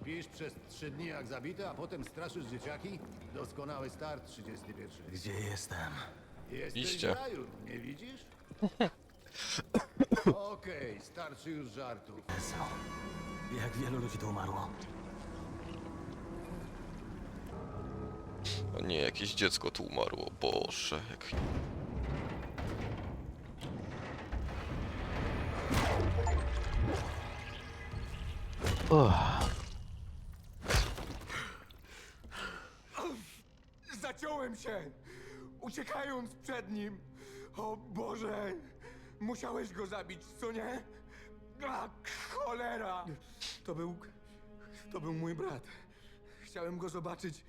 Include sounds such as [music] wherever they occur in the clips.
Śpisz przez trzy dni jak zabity, a potem straszysz dzieciaki? Doskonały start 31. Gdzie jestem? Jesteś Iście. w raju, nie widzisz? [laughs] Okej, starczy już żartów. Co? Jak wielu ludzi tu umarło? O nie, jakieś dziecko tu umarło. Boże, jak... się, uciekając przed nim. O Boże, musiałeś go zabić, co nie? A, cholera! To był, to był mój brat. Chciałem go zobaczyć,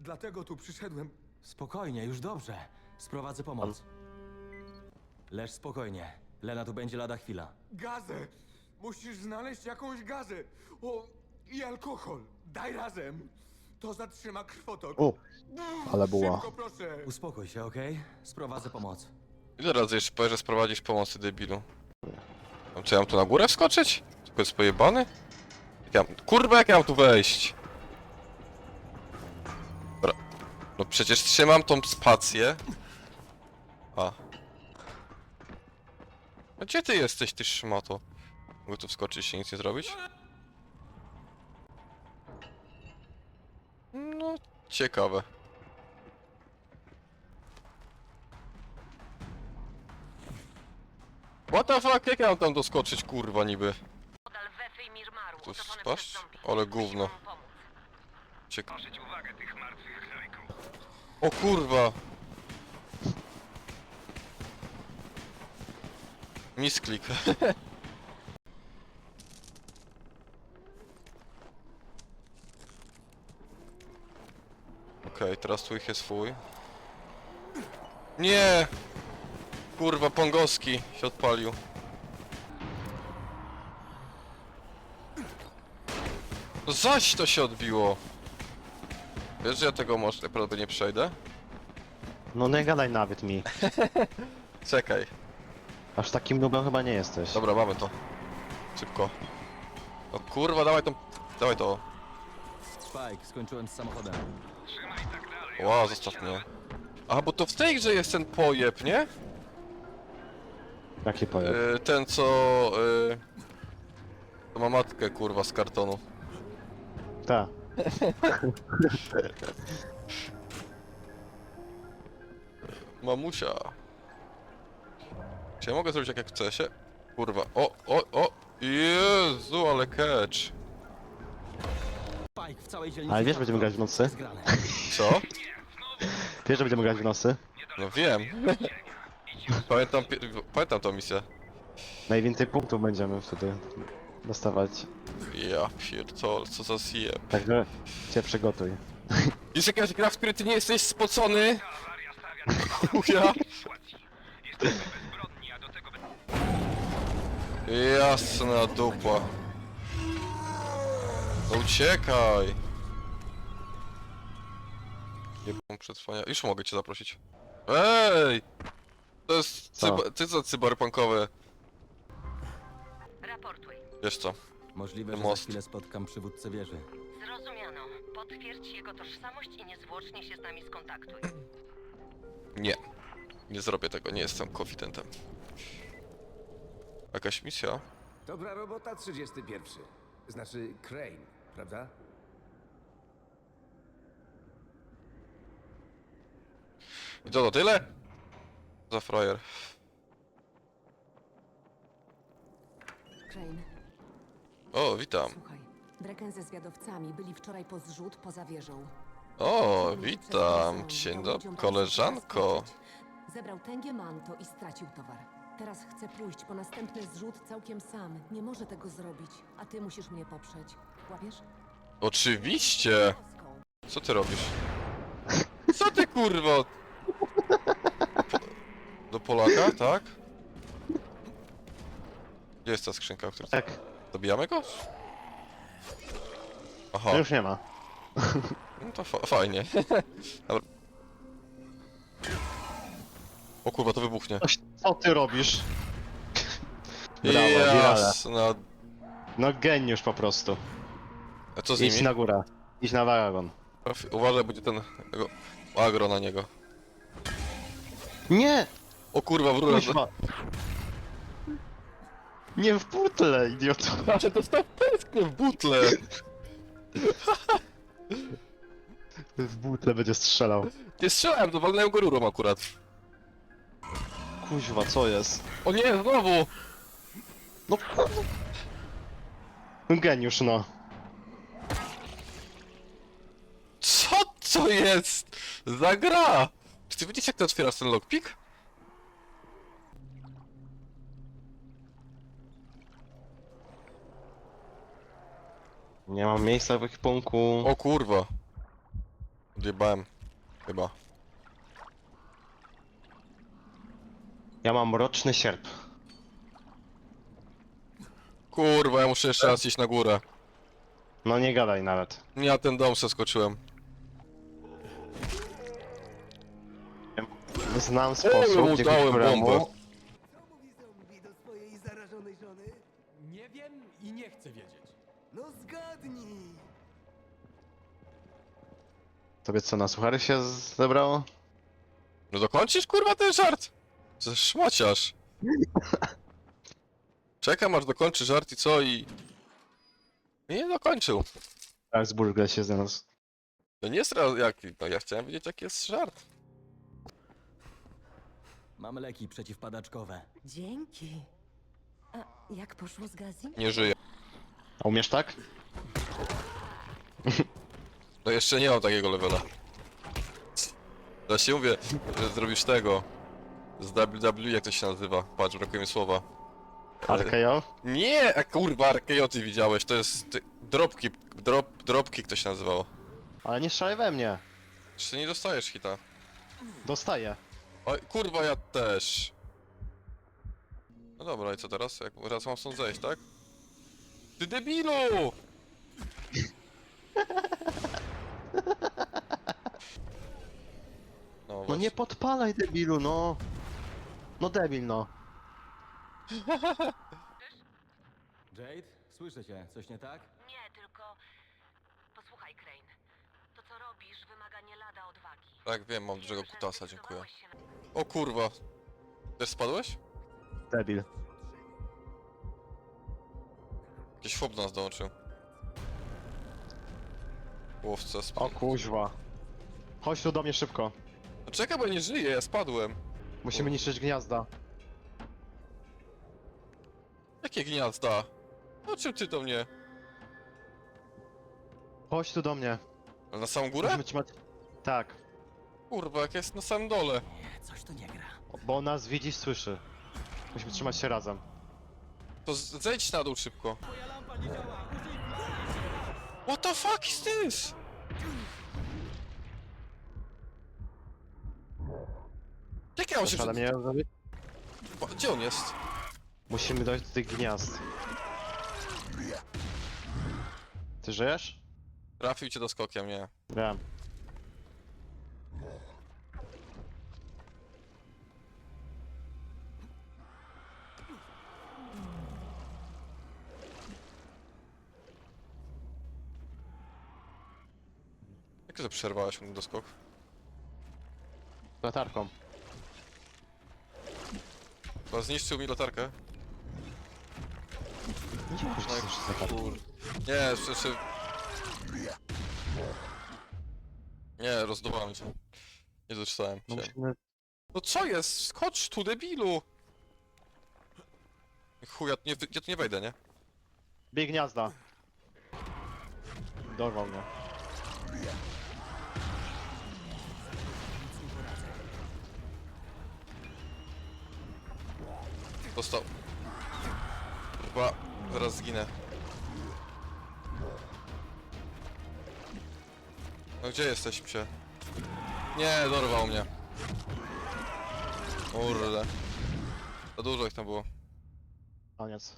dlatego tu przyszedłem. Spokojnie, już dobrze. Sprowadzę pomoc. Leż spokojnie. Lena tu będzie lada chwila. Gazę! Musisz znaleźć jakąś gazę. O, i alkohol. Daj razem. To zatrzyma krwotok. O, ale była. Szybko, proszę. Uspokój się, okej? Sprowadzę pomoc. Ile razy jeszcze powiesz, że sprowadzisz pomocy, debilu? A Czy ja mam tu na górę wskoczyć? Tylko jest pojebany? Jak ja, kurwa, jak ja mam tu wejść? Dobra. No przecież trzymam tą spację. A. A gdzie ty jesteś, ty szmato? Mogę tu wskoczyć i się nic nie zrobić? Ciekawe. What the fuck, jak ja mam tam doskoczyć, kurwa, niby? Podal Wefy i Mirmaru, Tu otoczony spasz? przez zombie. Ale Musimy gówno. mu pomóc. Ciekawe. O kurwa! Misklik. [laughs] Okej, teraz tu ich jest swój. Nie! Kurwa, Pongowski się odpalił. No zaś to się odbiło! Wiesz, że ja tego może naprawdę nie przejdę? No nie gadaj nawet mi. [laughs] Czekaj. Aż takim nubem chyba nie jesteś. Dobra, mamy to. Szybko. O kurwa, dawaj tą... Dawaj to. Spike, skończyłem z samochodem. Ła, zostaw mnie. A, bo to w tej grze jest ten pojeb, nie? Jaki pojeb? Yy, ten co... Yy... To ma matkę, kurwa, z kartonu. Ta. [laughs] Mamusia. Czy ja mogę zrobić tak jak chcę się? Kurwa, o, o, o! Jezu, ale catch. Ale wiesz, że będziemy grać w nocy? Co? [laughs] Wiesz, że będziemy grać w nocy? No wiem. [laughs] Pamiętam, pi- pamiętam tą misję. Najwięcej punktów będziemy wtedy dostawać. Ja pierdolę, co za zjeb. Także cię przygotuj. [laughs] Jest jakaś gra, w której ty nie jesteś spocony? Chuja. Jasna dupa. No uciekaj. Jebą przetrwania. Już mogę cię zaprosić. Ej! To jest Co? cyber, ty co cyberpunkowe. Raportuj. Wiesz co? Możliwe, że Most. za chwilę spotkam przywódcę wieży. Zrozumiano. Potwierdź jego tożsamość i niezwłocznie się z nami skontaktuj. Nie. Nie zrobię tego, nie jestem konfidentem. Jakaś misja? Dobra robota 31. Znaczy Crane, prawda? I to to tyle? Za frajer. Crane, O, witam. słuchaj. Draken ze zwiadowcami byli wczoraj po zrzut poza wieżą. O, witam. Dzień dał dobry, ludziom koleżanko. zaskoczyć. Zebrał tęgie manto i stracił towar. Teraz chce pójść po następny zrzut całkiem sam. Nie może tego zrobić, a ty musisz mnie poprzeć. Łapiesz? Oczywiście. Co ty robisz? [laughs] Co ty kurwo? Po... Do Polaka, tak? Gdzie jest ta skrzynka, którą... Tak, Dobijamy go? Aha, to już nie ma. no to fa fajnie. [laughs] Dobra. O kurwa, to wybuchnie. Co ty robisz? Brawo, wirale. Jasna No geniusz po prostu. A co z Idź nimi? na górę. Idź na wagon. Uważaj, będzie ten... Agro na niego. Nie! O kurwa, wróżę. Kuźwa! Nie w butle, idioto. Ale dostał pestkę w butle. [laughs] W butle będzie strzelał. Nie strzelałem, to walnąłem go rurą akurat. Kuźwa, co jest? O nie, znowu! No kurwa. Geniusz, no. Co to jest za gra? Czy ty widzisz jak ty otwierasz ten lockpick? Nie mam miejsca w ekwipunku. O kurwa. Odjebałem. Chyba. Ja mam mroczny sierp. Kurwa, ja muszę jeszcze raz iść na górę. No nie gadaj nawet. Ja ten dom przeskoczyłem. Znam sposób, mu dzięki dałem któremu... bombę. Co mówi zombie do swojej zarażonej żony? Nie wiem i nie chcę wiedzieć. No zgadnij! Tobie co, na suchary się z- zebrało? No dokończysz kurwa ten żart? Co szmaciarz. Czekam aż dokończy żart i co i... I nie dokończył. Tak, zburgle się z nas. To nie jest raz jaki, no ja chciałem wiedzieć jaki jest żart. Mam leki przeciwpadaczkowe. Dzięki. A jak poszło z Gazi? Nie żyje. A umiesz tak? No jeszcze nie mam takiego levela. Teraz się mówię, że zrobisz tego. Z WWE jak to się nazywa? Patrz, brakuje mi słowa. RKO? Nie, a kurwa, RKO ty widziałeś, to jest ty, dropki, drop, dropki to się nazywało. Ale nie strzelaj we mnie. Czy ty nie dostajesz hita? Dostaję. Oj, kurwa, ja też. No dobra, i co teraz? Jak, teraz mam stąd zejść, tak? Ty debilu! [laughs] No, No właśnie. nie podpalaj debilu, no. No debil, no. [laughs] Jade, słyszę cię. Coś nie tak? Nie, tylko... Posłuchaj, Crane. To, co robisz, wymaga nie lada odwagi. Tak, wiem, mam Wiem, dużego że kutasa, dziękuję. zdecydowałeś się na- O kurwa. Też spadłeś? Debil. Jakiś do nas dołączył. Łowca. O kuźwa. Chodź tu do mnie szybko. No czekaj, bo nie żyję, ja spadłem. Musimy niszczyć gniazda. Jakie gniazda? O czym ty do mnie? Chodź tu do mnie. Ale Na samą górę? Musimy trzymać... Tak. Kurwa, jak jest na samym dole. Coś tu nie gra. Bo on nas widzi, słyszy. Musimy trzymać się razem. To z- zejdź na dół szybko. What the fuck is this? Jak ja mam się ale przed... mnie zrobić? Gdzie on jest? Musimy dojść do tych gniazd. Ty żyjesz? Trafił cię doskokiem, nie. Wiem. Jak to przerwałeś mu doskok? Latarką. To zniszczył mi latarkę. Nie coś latarką. kur... Nie, przecież... Nie, rozdawałem cię. Nie doczytałem No musimy... No co jest? Skocz tu, debilu! Chuj, ja, nie, ja tu nie wejdę, nie? Bij gniazda. Dorwał mnie. Dostał. Chyba zaraz zginę. No gdzie jesteś, psie? Nie, dorwał mnie. Kurde. Za dużo ich tam było. Koniec.